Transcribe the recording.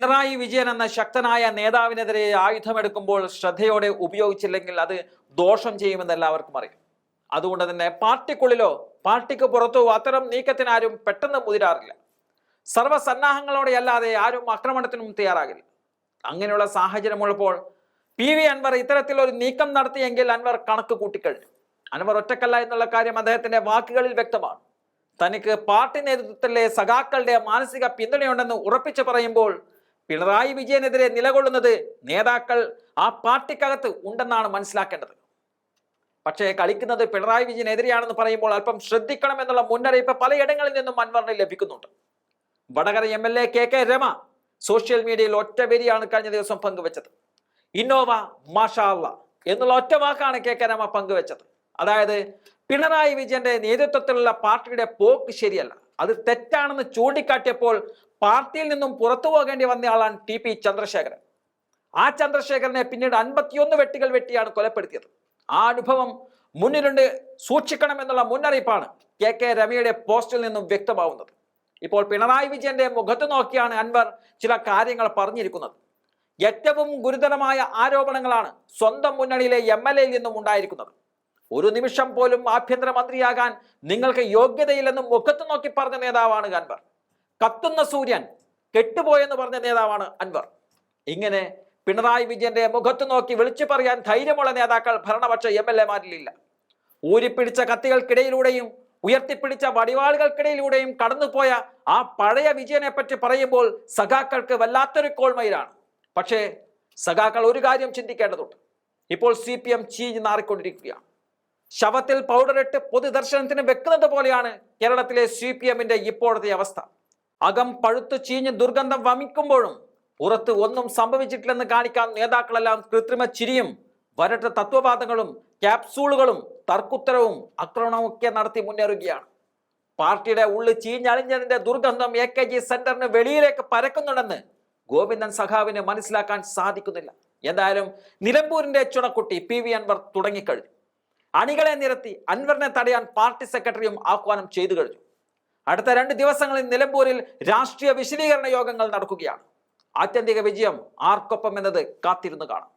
പിണറായി വിജയൻ എന്ന ശക്തനായ നേതാവിനെതിരെ ആയുധമെടുക്കുമ്പോൾ ശ്രദ്ധയോടെ ഉപയോഗിച്ചില്ലെങ്കിൽ അത് ദോഷം ചെയ്യുമെന്ന് എല്ലാവർക്കും അറിയാം. അതുകൊണ്ട് തന്നെ പാർട്ടിക്കുള്ളിലോ പാർട്ടിക്ക് പുറത്തോ അത്തരം നീക്കത്തിനാരും പെട്ടെന്ന് മുതിരാറില്ല. സർവസന്നാഹങ്ങളോടെ അല്ലാതെ ആരും ആക്രമണത്തിനും തയ്യാറാകില്ല. അങ്ങനെയുള്ള സാഹചര്യമുള്ളപ്പോൾ പി വി അൻവർ ഇത്തരത്തിൽ ഒരു നീക്കം നടത്തിയെങ്കിൽ അൻവർ കണക്ക് കൂട്ടിക്കഴിഞ്ഞു. അൻവർ ഒറ്റക്കല്ല എന്നുള്ള കാര്യം അദ്ദേഹത്തിന്റെ വാക്കുകളിൽ വ്യക്തമാണ്. തനിക്ക് പാർട്ടി നേതൃത്വത്തിലെ സഖാക്കളുടെ മാനസിക പിന്തുണയുണ്ടെന്ന് ഉറപ്പിച്ചു പറയുമ്പോൾ പിണറായി വിജയനെതിരെ നിലകൊള്ളുന്നത് നേതാക്കൾ ആ പാർട്ടിക്കകത്ത് ഉണ്ടെന്നാണ് മനസ്സിലാക്കേണ്ടത്. പക്ഷേ കളിക്കുന്നത് പിണറായി വിജയനെതിരെയാണെന്ന് പറയുമ്പോൾ അല്പം ശ്രദ്ധിക്കണം എന്നുള്ള മുന്നറിയിപ്പ് പലയിടങ്ങളിൽ നിന്നും അൻവറിന് ലഭിക്കുന്നുണ്ട്. Vadakara M L A K K Rema social മീഡിയയിൽ ഒറ്റ വരിയാണ് കഴിഞ്ഞ ദിവസം പങ്കുവച്ചത്. ഇന്നോവ മാഷാള്ള എന്നുള്ള ഒറ്റ വാക്കാണ് കെ കെ രമ പങ്കുവച്ചത്. അതായത് പിണറായി വിജയന്റെ നേതൃത്വത്തിലുള്ള പാർട്ടിയുടെ പോക്ക് ശരിയല്ല. അത് തെറ്റാണെന്ന് ചൂണ്ടിക്കാട്ടിയപ്പോൾ പാർട്ടിയിൽ നിന്നും പുറത്തു പോകേണ്ടി വന്നയാളാണ് ടി പി ചന്ദ്രശേഖരൻ. ആ ചന്ദ്രശേഖരനെ പിന്നീട് അൻപത്തിയൊന്ന് വെട്ടികൾ വെട്ടിയാണ് കൊലപ്പെടുത്തിയത്. ആ അനുഭവം മുന്നിലുണ്ട്. സൂക്ഷിക്കണം എന്നുള്ള മുന്നറിയിപ്പാണ് കെ കെ രമയുടെ പോസ്റ്റിൽ നിന്നും വ്യക്തമാവുന്നത്. ഇപ്പോൾ പിണറായി വിജയന്റെ മുഖത്ത് നോക്കിയാണ് അൻവർ ചില കാര്യങ്ങൾ പറഞ്ഞിരിക്കുന്നത്. ഏറ്റവും ഗുരുതരമായ ആരോപണങ്ങളാണ് സ്വന്തം മുന്നണിയിലെ എം എൽ എയിൽ നിന്നും ഉണ്ടായിരിക്കുന്നത്. ഒരു നിമിഷം പോലും ആഭ്യന്തരമന്ത്രിയാകാൻ നിങ്ങൾക്ക് യോഗ്യതയില്ലെന്നും മുഖത്ത് നോക്കി പറഞ്ഞ നേതാവാണ് അൻവർ. കത്തുന്ന സൂര്യൻ കെട്ടുപോയെന്ന് പറഞ്ഞ നേതാവാണ് അൻവർ. ഇങ്ങനെ പിണറായി വിജയന്റെ മുഖത്ത് നോക്കി വിളിച്ചു പറയാൻ ധൈര്യമുള്ള നേതാക്കൾ ഭരണപക്ഷ എം എൽ എമാരിലില്ല. ഊരിപ്പിടിച്ച കത്തികൾക്കിടയിലൂടെയും ഉയർത്തിപ്പിടിച്ച വടിവാളുകൾക്കിടയിലൂടെയും കടന്നുപോയ ആ പഴയ വിജയനെ പറ്റി പറയുമ്പോൾ സഖാക്കൾക്ക് വല്ലാത്തൊരു കോൾമയിലാണ്. പക്ഷേ സഖാക്കൾ ഒരു കാര്യം ചിന്തിക്കേണ്ടതുണ്ട്. ഇപ്പോൾ സി പി എം ചീഞ്ഞ് നാറിക്കൊണ്ടിരിക്കുകയാണ്. ശവത്തിൽ പൗഡറിട്ട് പൊതുദർശനത്തിന് വെക്കുന്നത് പോലെയാണ് കേരളത്തിലെ സി പി എമ്മിന്റെ ഇപ്പോഴത്തെ അവസ്ഥ. അകം പഴുത്തു ചീഞ്ഞ് ദുർഗന്ധം വമിക്കുമ്പോഴും പുറത്ത് ഒന്നും സംഭവിച്ചിട്ടില്ലെന്ന് കാണിക്കാൻ നേതാക്കളെല്ലാം കൃത്രിമ ചിരിയും വരട്ട തത്വവാദങ്ങളും ക്യാപ്സൂളുകളും തർക്കുത്തരവും ആക്രമണമൊക്കെ നടത്തി മുന്നേറുകയാണ്. പാർട്ടിയുടെ ഉള്ളിൽ ചീഞ്ഞളിഞ്ഞതിന്റെ ദുർഗന്ധം എ കെ ജി സെന്ററിന് വെളിയിലേക്ക് പരക്കുന്നുണ്ടെന്ന് ഗോവിന്ദൻ സഖാവിന് മനസ്സിലാക്കാൻ സാധിക്കുന്നില്ല. എന്തായാലും നിലമ്പൂരിന്റെ ചുണക്കുട്ടി പി വി അൻവർ തുടങ്ങിക്കഴിഞ്ഞു. അണികളെ നിരത്തി അൻവറിനെ തടയാൻ പാർട്ടി സെക്രട്ടറിയും ആഹ്വാനം ചെയ്തു കഴിഞ്ഞു. അടുത്ത രണ്ട് ദിവസങ്ങളിൽ നിലമ്പൂരിൽ രാഷ്ട്രീയ വിശദീകരണ യോഗങ്ങൾ നടക്കുകയാണ്. ആത്യന്തിക വിജയം ആർക്കൊപ്പം എന്നത് കാത്തിരുന്നു കാണാം.